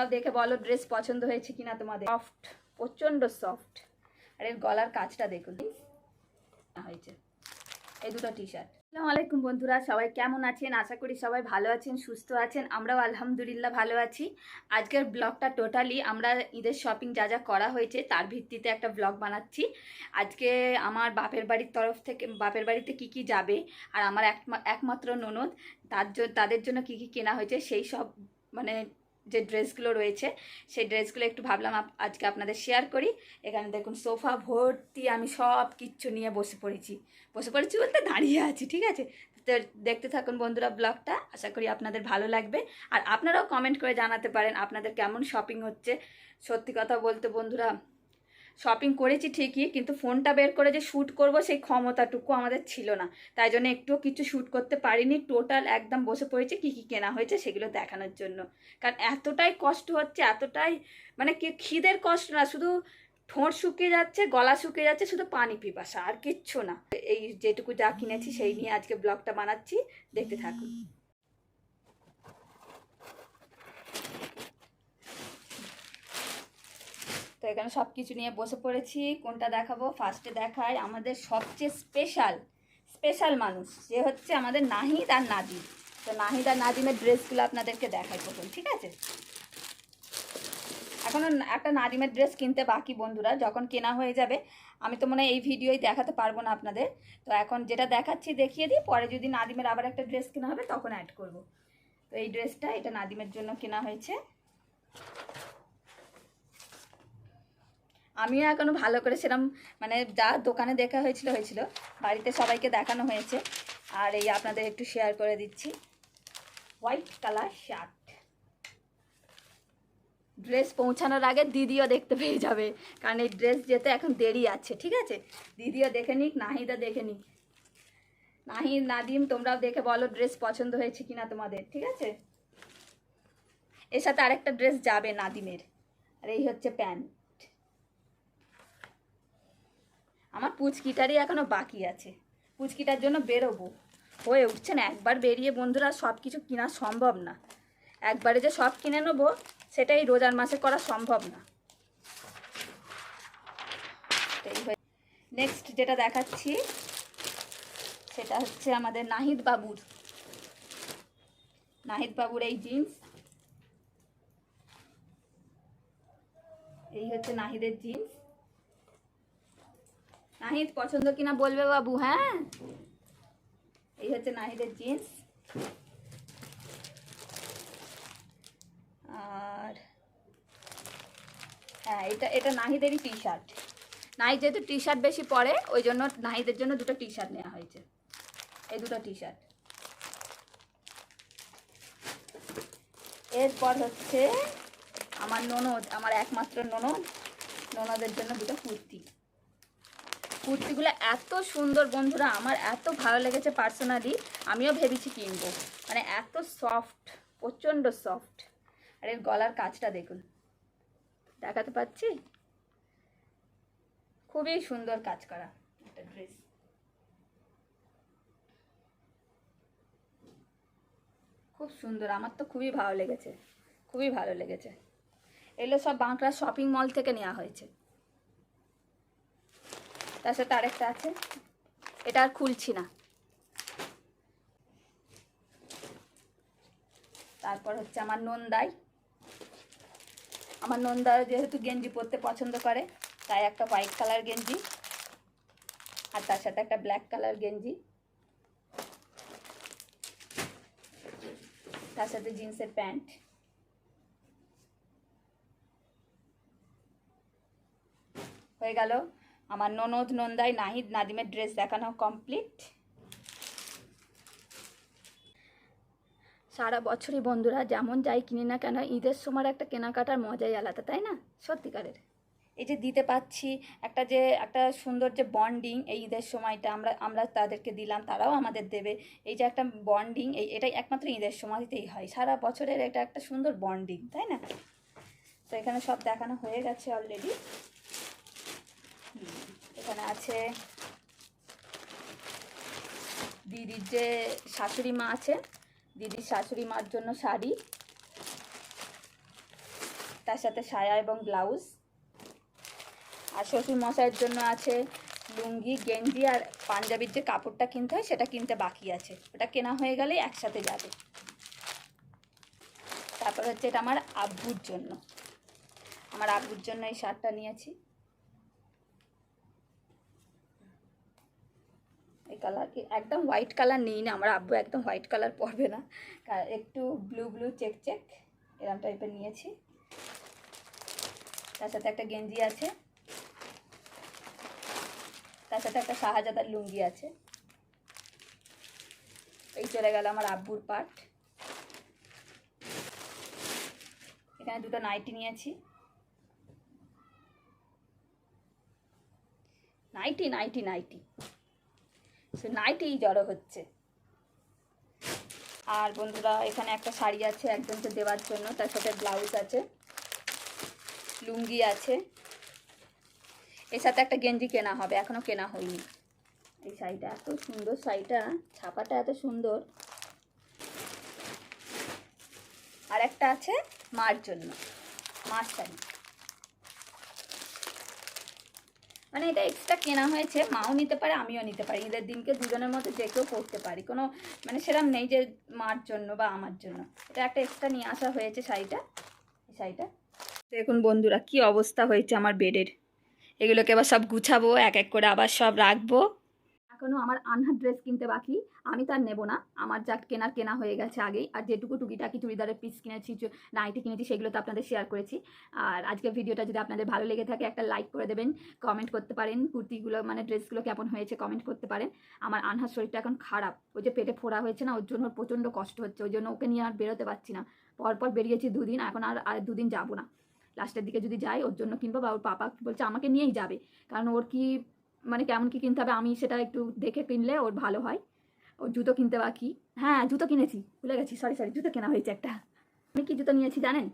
তোমরাও দেখে বলো ড্রেস পছন্দ হয়েছে কিনা তোমাদের। সফট প্রচণ্ড সফট আর এর গলার কাজটা দেখুন। হয়েছে। এই দুটো টি শার্ট আসসালামু আলাইকুম বন্ধুরা, সবাই কেমন আছেন? আশা করি সবাই ভালো আছেন, সুস্থ আছেন। আমরাও আলহামদুলিল্লাহ ভালো আছি। আজকের ব্লগটা টোটালি আমরা ঈদের শপিং যা যা করা হয়েছে তার ভিত্তিতে একটা ব্লগ বানাচ্ছি। আজকে আমার বাপের বাড়ির তরফ থেকে, বাপের বাড়িতে কি কি যাবে আর আমার একমা- একমাত্র ননদ, তার তাদের জন্য কি কি কেনা হয়েছে সেই সব মানে যে ড্রেসগুলো রয়েছে, সেই ড্রেসগুলো একটু ভাবলাম আজকে আপনাদের শেয়ার করি। এখানে দেখুন সোফা, ভর্তি, আমি সব কিচ্ছু নিয়ে বসে পড়েছি। বসে পড়েছি বলতে দাঁড়িয়ে আছি, ঠিক আছে? তো দেখতে থাকুন বন্ধুরা ব্লগটা, আশা করি আপনাদের ভালো লাগবে। আর আপনারাও কমেন্ট করে জানাতে পারেন আপনাদের কেমন শপিং হচ্ছে। সত্যি কথা বলতে বন্ধুরা শপিং করেছি ঠিকই, কিন্তু ফোনটা বের করে যে শ্যুট করব সেই ক্ষমতাটুকু আমাদের ছিল না। তাই জন্য একটুও কিছু শ্যুট করতে পারিনি টোটাল একদম বসে পড়েছি কী কী কেনা হয়েছে সেগুলো দেখানোর জন্য। কারণ এতটাই কষ্ট হচ্ছে, এতটাই মানে কি খিদের কষ্ট না, শুধু ঠোঁট শুকিয়ে যাচ্ছে, গলা শুকিয়ে যাচ্ছে, শুধু পানি পিপাসা, আর কিচ্ছু না। এই যেটুকু যা কিনেছি সেই নিয়ে আজকে ব্লগটা বানাচ্ছি, দেখতে থাকুন। এখানে সব কিছু নিয়ে বসে পড়েছি। কোনটা দেখাবো? ফার্স্টে দেখায় আমাদের সবচেয়ে স্পেশাল স্পেশাল মানুষ যে হচ্ছে আমাদের নাহিদ আর নাদিম। তো নাহিদ আর নাদিমের ড্রেসগুলো আপনাদেরকে দেখাই প্রথম, ঠিক আছে? এখনও একটা নাদিমের ড্রেস কিনতে বাকি বন্ধুরা, যখন কেনা হয়ে যাবে, আমি তো মনে হয় এই ভিডিওই দেখাতে পারব না আপনাদের। তো এখন যেটা দেখাচ্ছি দেখিয়ে দিই, পরে যদি নাদিমের আবার একটা ড্রেস কেনা হবে, তখন অ্যাড করব। তো এই ড্রেসটা, এটা নাদিমের জন্য কেনা হয়েছে। আমিও এখনও ভালো করে সেরকম মানে যা দোকানে দেখা হয়েছিল হয়েছিল। বাড়িতে সবাইকে দেখানো হয়েছে। আর এই আপনাদের একটু শেয়ার করে দিচ্ছি। হোয়াইট কালার শার্ট ড্রেস পৌঁছানোর আগে দিদিও দেখতে পেয়ে যাবে। কারণ এই ড্রেস যেতে এখন দেরি আছে, ঠিক আছে? দিদিও দেখে নিক নাহিদা দেখে নিক। নাহিদ, নাদিম, তোমরাও দেখে বলো ড্রেস পছন্দ হয়েছে কিনা তোমাদের, ঠিক আছে? এর সাথে আরেকটা ড্রেস যাবে নাদিমের। আর এই হচ্ছে প্যান্ট। আমার পুচকিটারই এখনও বাকি আছে। পুচকিটার জন্য বেরোবো। হয়ে উঠছে না, একবার বেরিয়ে বন্ধুরা সব কিছু কেনা সম্ভব না। একবারে যে সব কিনে নেব, সেটাই রোজার মাসে করা সম্ভব না। নেক্সট যেটা দেখাচ্ছি, সেটা হচ্ছে আমাদের নাহিদ বাবুর। নাহিদ বাবুর এই জিন্স। এই হচ্ছে নাহিদের জিন্স। নাহিদ পছন্দ কিনা বলবে বাবু হ্যাঁ? এই হচ্ছে নাহিদের জিন্স। আর হ্যাঁ এটা এটা নাহিদেরই টি শার্ট নাহিদ যেহেতু টি শার্ট বেশি পরে, ওই জন্য নাহিদের জন্য দুটো টি শার্ট নেওয়া হয়েছে। এই দুটো টি শার্ট এরপর হচ্ছে আমার ননদ, আমার একমাত্র ননদ, ননদের জন্য দুটো কুর্তি। কুর্তিগুলো এত সুন্দর, বন্ধুরা, আমার এত ভালো লেগেছে পার্সোনালি আমিও ভেবেছি কিনবো। মানে এত সফট প্রচণ্ড সফট আর এর গলার কাজটা দেখুন, দেখাতে পাচ্ছি? খুবই সুন্দর কাজ করা একটা ড্রেস খুব সুন্দর, আমার তো খুবই ভালো লেগেছে, খুবই ভালো লেগেছে। এগুলো সব বাঁকড়া শপিং মল থেকে নেওয়া হয়েছে। তার সাথে আরেকটা আছে। এটা আর খুলছি না। তারপর হচ্ছে আমার নন্দাই। আমার নন্দা যেহেতু গেঞ্জি পরতে পছন্দ করে, তাই একটা হোয়াইট কালার গেঞ্জি আর তার সাথে একটা ব্ল্যাক কালার গেঞ্জি। তার সাথে জিন্সের প্যান্ট। হয়ে গেল। আমার ননদ নন্দাই নাহিদ নাদিমের ড্রেস দেখানো কমপ্লিট। সারা বছরই বন্ধুরা যেমন যাই কিনি না কেন, ঈদের সময় একটা কেনাকাটার মজাই আলাদা, তাই না? সত্যিকারের। এই যে দিতে পাচ্ছি একটা যে, একটা সুন্দর যে বন্ডিং এই ঈদের সময়টা আমরা আমরা তাদেরকে দিলাম, তারাও আমাদের দেবে। এই যে একটা বন্ডিং এই, এটাই একমাত্র ঈদের সময়তেই হয়। সারা বছরের এটা একটা সুন্দর বন্ডিং তাই না? তো এখানে সব দেখানো হয়ে গেছে অলরেডি এখানে আছে দিদির যে শাশুড়ি মা আছে, দিদির শাশুড়ি মার জন্য শাড়ি, তার সাথে সায়া এবং ব্লাউজ। আর শ্বশুর মশাইয়ের জন্য আছে লুঙ্গি, গেঞ্জি আর পাঞ্জাবির যে কাপড়টা কিনতে হয় সেটা কিনতে বাকি আছে। ওটা কেনা হয়ে গেলে একসাথে যাবে। তারপর হচ্ছে এটা আমার আব্বুর জন্য। আমার আব্বুর জন্য এই শার্টটা নিয়েছি। কালার একদম হোয়াইট কালার নিই না, আমার আব্বু একদম হোয়াইট কালার পরবে না। একটু ব্লু ব্লু চেক চেক এরকম টাইপের নিয়েছি। তার সাথে একটা গেঞ্জি আছে। তার সাথে একটা শাহজাদার লুঙ্গি আছে। এই চলে গেল আমার আব্বুর পার্ট এখানে দুটো নাইটি নিয়েছি। Nighty nighty nighty. সে নাইটিই জড়ো হচ্ছে। আর বন্ধুরা, এখানে একটা শাড়ি আছে একজনকে দেওয়ার জন্য, তার সাথে ব্লাউজ আছে, লুঙ্গি আছে। এর সাথে একটা গেঞ্জি কেনা হবে এখনও কেনা হয়নি। এই শাড়িটা, এত সুন্দর শাড়িটা, ছাপাটা এত সুন্দর। আর একটা আছে মার জন্য, মার শাড়ি। মানে এটা এক্সট্রা কেনা হয়েছে, মাও নিতে পারে, আমিও নিতে পারি। ঈদের দিনকে দুজনের মধ্যে যে কেউ পড়তে পারি। কোনো মানে সেরকম নেই যে মার জন্য বা আমার জন্য। এটা একটা এক্সট্রা নিয়ে আসা হয়েছে শাড়িটা। এই শাড়িটা। দেখুন বন্ধুরা, কি অবস্থা হয়েছে আমার বেডের। এগুলোকে আবার সব গুছাবো, এক এক করে আবার সব রাখব। এখনও আমার আনহার ড্রেস কিনতে বাকি, আমি তার নেব না। আমার যা কেনার কেনা হয়ে গেছে আগেই, আর যেটুকু টুকিটাকি চুড়িদারের পিস কিনেছি নাইটি কিনেছি, সেগুলো তো আপনাদের শেয়ার করেছি। আর আজকের ভিডিওটা যদি আপনাদের ভালো লেগে থাকে, একটা লাইক করে দেবেন কমেন্ট করতে পারেন, কুর্তিগুলো মানে ড্রেসগুলো কেমন হয়েছে কমেন্ট করতে পারেন। আমার আনহার শরীরটা এখন খারাপ, ওই যে পেটে ফোড়া হয়েছে না, ওর জন্য প্রচণ্ড কষ্ট হচ্ছে, ওই জন্য ওকে নিয়ে আর বেরোতে পারছি না। পরপর বেরিয়েছি দুদিন, এখন আর আর দুদিন যাব না। লাস্টের দিকে যদি যাই, ওর জন্য কিনবো, বা ওর পাপা বলছে আমাকে নিয়েই যাবে, কারণ ওর কি মানে কেমন কি কিনতে হবে, আমি সেটা একটু দেখে কিনলে ওর ভালো হয়। ওর জুতো কিনতে বাকি। হ্যাঁ জুতো কিনেছি, ভুলে গেছি সরি সরি জুতো কেনা হয়েছে একটা। আমি কি জুতো নিয়েছি জানেন?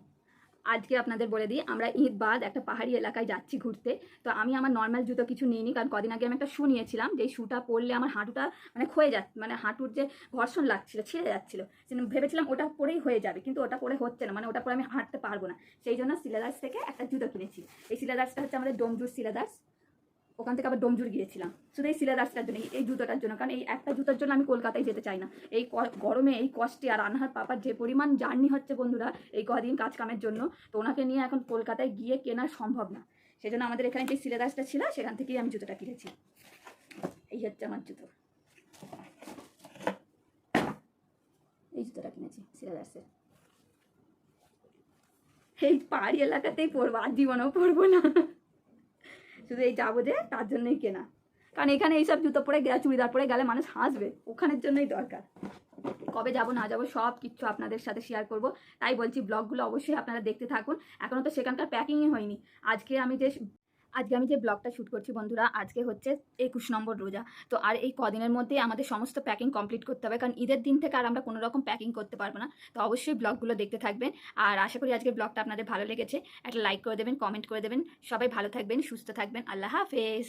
আজকে আপনাদের বলে দিই, আমরা ঈদ বাদ একটা পাহাড়ি এলাকায় যাচ্ছি ঘুরতে। তো আমি আমার নর্মাল জুতো কিছু নিইনি, কারণ কদিন আগে আমি একটা শু নিয়েছিলাম, যেই শুটা পরলে আমার হাঁটুটা মানে ক্ষয়ে যাচ্ছে মানে হাঁটুর যে ঘর্ষণ লাগছিল, ছিঁড়ে যাচ্ছিল। ভেবেছিলাম ওটা পরেই হয়ে যাবে, কিন্তু ওটা পরে হচ্ছে না মানে ওটা পরে আমি হাঁটতে পারব না। সেই জন্য সিলেদার্স থেকে একটা জুতো কিনেছি। এই সিলেদার্সটা হচ্ছে আমাদের ডোমজুর সিলেদার্স ওখান থেকে আবার ডোমজুর গিয়েছিলাম। শুধু এই সিলেদার্সটার জন্য এই- জুতোটার জন্য, কারণ এই একটা জুতোর জন্য আমি কলকাতায় যেতে চাই না। এই গরমে, এই কষ্টে আর আনহার পাপার যে পরিমাণ জার্নি হচ্ছে বন্ধুরা, এই কদিন কাজ কামের জন্য, তো ওনাকে নিয়ে এখন কলকাতায় গিয়ে কেনা সম্ভব না। সেই জন্য আমাদের এখানে যে সিলেদার্সটা ছিল, সেখান থেকেই আমি জুতোটা কিনেছি। এই হচ্ছে আমার জুতো। এই জুতোটা কিনেছি সিলেদার্সের এই পাহাড়ি এলাকাতেই পরবো, আর জীবনেও পরবো না। শুধু এই যাব যে, তার জন্যই কেনা। কারণ এখানে এইসব জুতো পরে গেলে, চুড়িদার পরে গেলে মানুষ হাসবে। ওখানের জন্যই দরকার। কবে যাব, না যাব, সব কিছু আপনাদের সাথে শেয়ার করব। তাই বলছি ব্লগগুলো অবশ্যই আপনারা দেখতে থাকুন। এখনও তো সেখানকার প্যাকিংই হয়নি। আজকে আমি যে আজকে আমি যে ব্লগটা শ্যুট করছি বন্ধুরা, আজকে হচ্ছে একুশ নম্বর রোজা। তো আর এই কদিনের মধ্যেই আমাদের সমস্ত প্যাকিং কমপ্লিট করতে হবে, কারণ ঈদের দিন থেকে আর আমরা কোনো রকম প্যাকিং করতে পারব না। তো অবশ্যই ব্লগগুলো দেখতে থাকবেন। আর আশা করি আজকের ব্লগটা আপনাদের ভালো লেগেছে। একটা লাইক করে দেবেন কমেন্ট করে দেবেন। সবাই ভালো থাকবেন, সুস্থ থাকবেন। আল্লাহ হাফেজ।